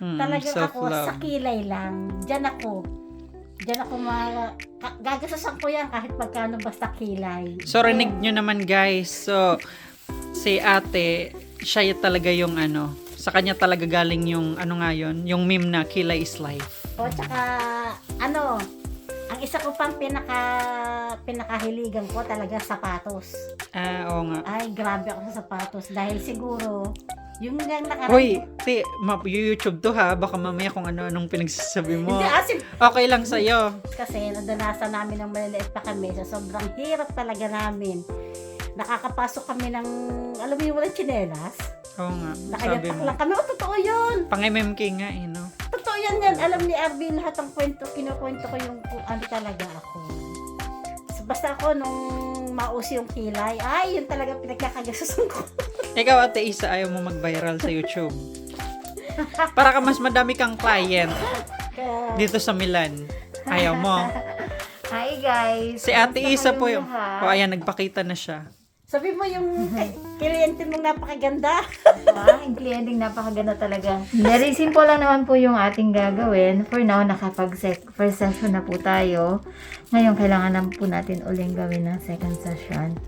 Mm, Talagang ako sa kilay lang. Diyan ako. Diyan ako ma... Gagasasan ko yan kahit magkano basta kilay. So, rinig nyo naman guys. So, si ate, siya talaga yung ano, sa kanya talaga galing yung ano nga yun, yung meme na Kilay is life. O tsaka, ano, ang isa ko pang pinaka, pinakahiligan ko talaga sapatos. Ah, oo nga. Ay, grabe ako sa sapatos. Dahil siguro, yung nga nakaraan. Hoy, ti, ma- YouTube to ha. Baka mamaya kung ano-anong pinagsasabi mo. Hindi, asin. Okay lang sa'yo. Kasi nadanasan namin ng maliliit pa kami. Sa sobrang hirap talaga namin. Nakakapasok kami ng, alam mo yung walang tsinelas? Oo nga. Sabi Nakayapak mo. lang kami. O, totoo yun. Pang MMK nga eh, no? Totoo yan yan. Alam ni RB lahat ng kwento. Kinukwento ko yung kung ano talaga ako. Basta ako nung mausi yung kilay, ay, yun talaga pinagkakagasusan ko. Ikaw, Ate Isa, ayaw mo mag-viral sa YouTube. Para ka mas madami kang client dito sa Milan. Ayaw mo. Hi guys! Si Ate Isa po yung... O, ayan, nagpakita na siya. Sabi mo yung kliyente mong napakaganda. Ah, yung kliyenteng napakaganda talaga. Very simple lang naman po yung ating gagawin. For now, nakapag sec- first session na po tayo. Ngayon, kailangan na po natin uling gawin ng second session.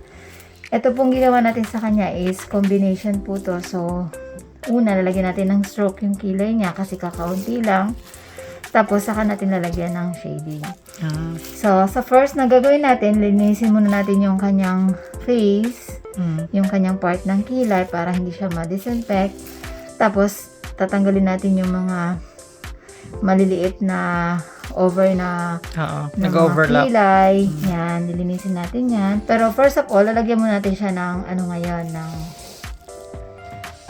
Ito pong ginawa natin sa kanya is combination po to. So, una, lalagyan natin ng stroke yung kilay niya kasi kakaunti lang. Tapos, saka natin lalagyan ng shading. Ah. So, sa first na gagawin natin, linisin muna natin yung kanyang face, Mm. yung kanyang part ng kilay para hindi siya ma-disinfect. Tapos, tatanggalin natin yung mga maliliit na over na, Oo. na Nag-overlap. kilay. Yan, lilinisin natin yan. Pero first of all, lalagyan muna natin siya ng ano ngayon, ng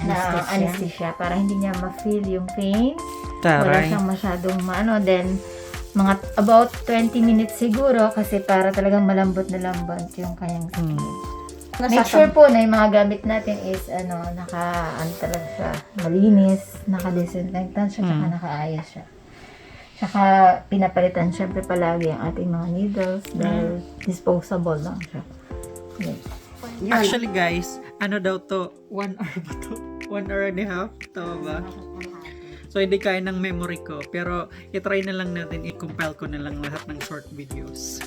na Anesthesia. anesthesia para hindi niya ma-feel yung pain. Wala Taray. siyang masyadong maano. Then, mga about 20 minutes siguro kasi para talagang malambot na lambot yung kanyang skin. Hmm. Make sure po na yung mga gamit natin is ano, naka, ano talaga siya, malinis, naka-disinfectant siya, tsaka Mm. nakaayos siya. Tsaka pinapalitan syempre palagi ang ating mga needles dahil disposable lang siya. Yun. Yun. Actually, guys, ano daw to? One hour ba to? One hour and a half? Tama ba? So, hindi kaya ng memory ko. Pero, itry na lang natin, i-compile ko na lang lahat ng short videos.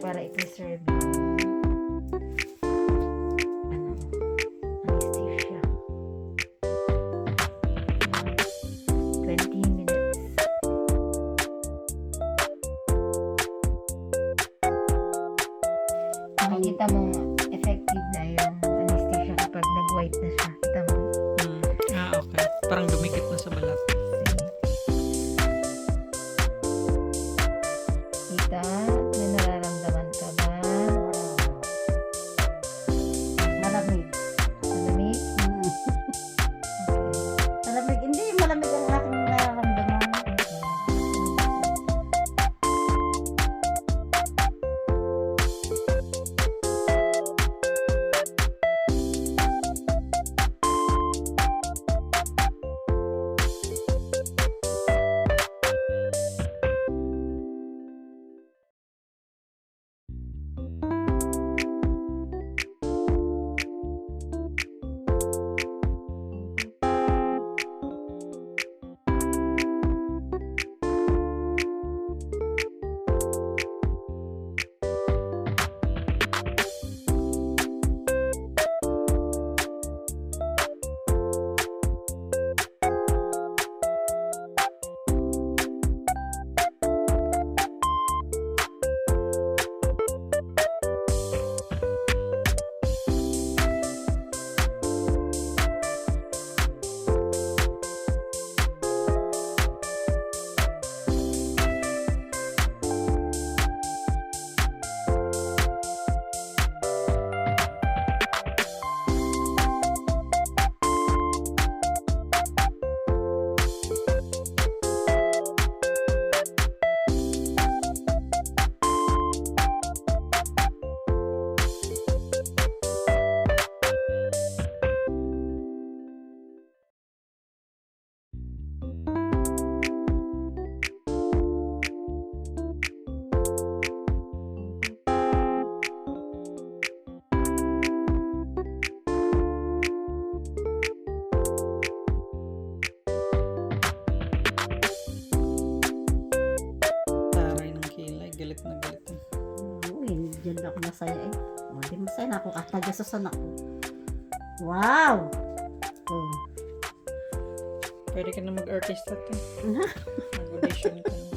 Para i-preserve ako masaya eh. O, di masaya na ako. Katagasusan ako. Wow! Oh. Pwede ka na mag-artist at Mag-audition ka na.